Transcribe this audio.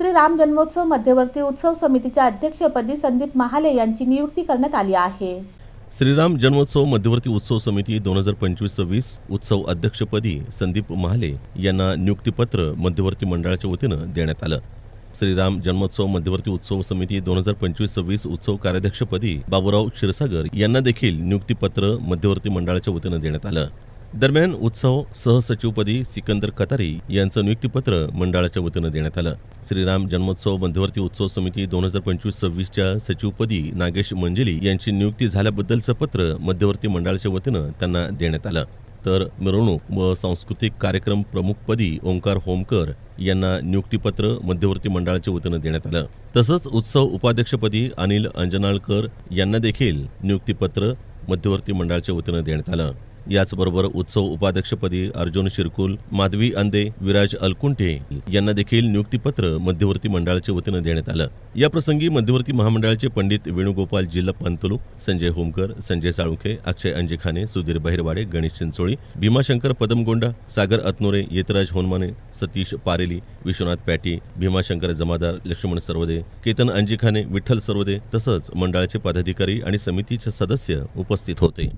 श्री राम जन्मोत्सव मध्यवर्ती उत्सव समितीच्या अध्यक्षपदी संदीप महाले यांची नियुक्ती करण्यात आली आहे. श्रीराम जन्मोत्सव मध्यवर्ती उत्सव समिती दोन हजार पंचवीस सव्वीस उत्सव अध्यक्षपदी संदीप महाले यांना नियुक्तीपत्र मध्यवर्ती मंडळाच्या वतीनं देण्यात आलं. श्रीराम जन्मोत्सव मध्यवर्ती उत्सव समिती दोन हजार पंचवीस सव्वीस उत्सव कार्याध्यक्षपदी बाबूराव क्षीरसागर यांना देखील नियुक्तीपत्र मध्यवर्ती मंडळाच्या वतीनं देण्यात आलं. दरम्यान उत्सव सहसचिवपदी सिकंदर कतारी यांचं नियुक्तीपत्र मंडळाच्या वतीनं देण्यात आलं. श्रीराम जन्मोत्सव मध्यवर्ती उत्सव समिती दोन हजार पंचवीस सव्वीसच्या सचिवपदी नागेश मंजेली यांची नियुक्ती झाल्याबद्दलचं पत्र मध्यवर्ती मंडळाच्या वतीनं त्यांना देण्यात आलं. तर मिरवणूक व सांस्कृतिक कार्यक्रम प्रमुखपदी ओंकार होमकर यांना नियुक्तीपत्र मध्यवर्ती मंडळाच्या वतीनं देण्यात आलं. तसंच उत्सव उपाध्यक्षपदी अनिल अंजनाळकर यांना देखील नियुक्तीपत्र मध्यवर्ती मंडळाच्या वतीनं देण्यात आलं. याचबरोबर उत्सव उपाध्यक्षपदी अर्जुन शिरकुल माधवी अंदे विराज अलकुंठे यांना देखील नियुक्तीपत्र मध्यवर्ती मंडळाच्या वतीनं देण्यात आलं. या प्रसंगी मध्यवर्ती महामंडळाचे पंडित वेणुगोपाल जिल्हा पंतलू संजय होमकर संजय साळुंखे अक्षय अंजिखाने सुधीर बहिरवाडे गणेश चिंचोळी भीमाशंकर पदमगोंडा सागर अतनोरे येतराज होनमाने सतीश पारेली विश्वनाथ पॅटी भीमाशंकर जमादार लक्ष्मण सर्वदे केतन अंजिखाने विठ्ठल सर्वदे तसंच मंडळाचे पदाधिकारी आणि समितीचे सदस्य उपस्थित होते.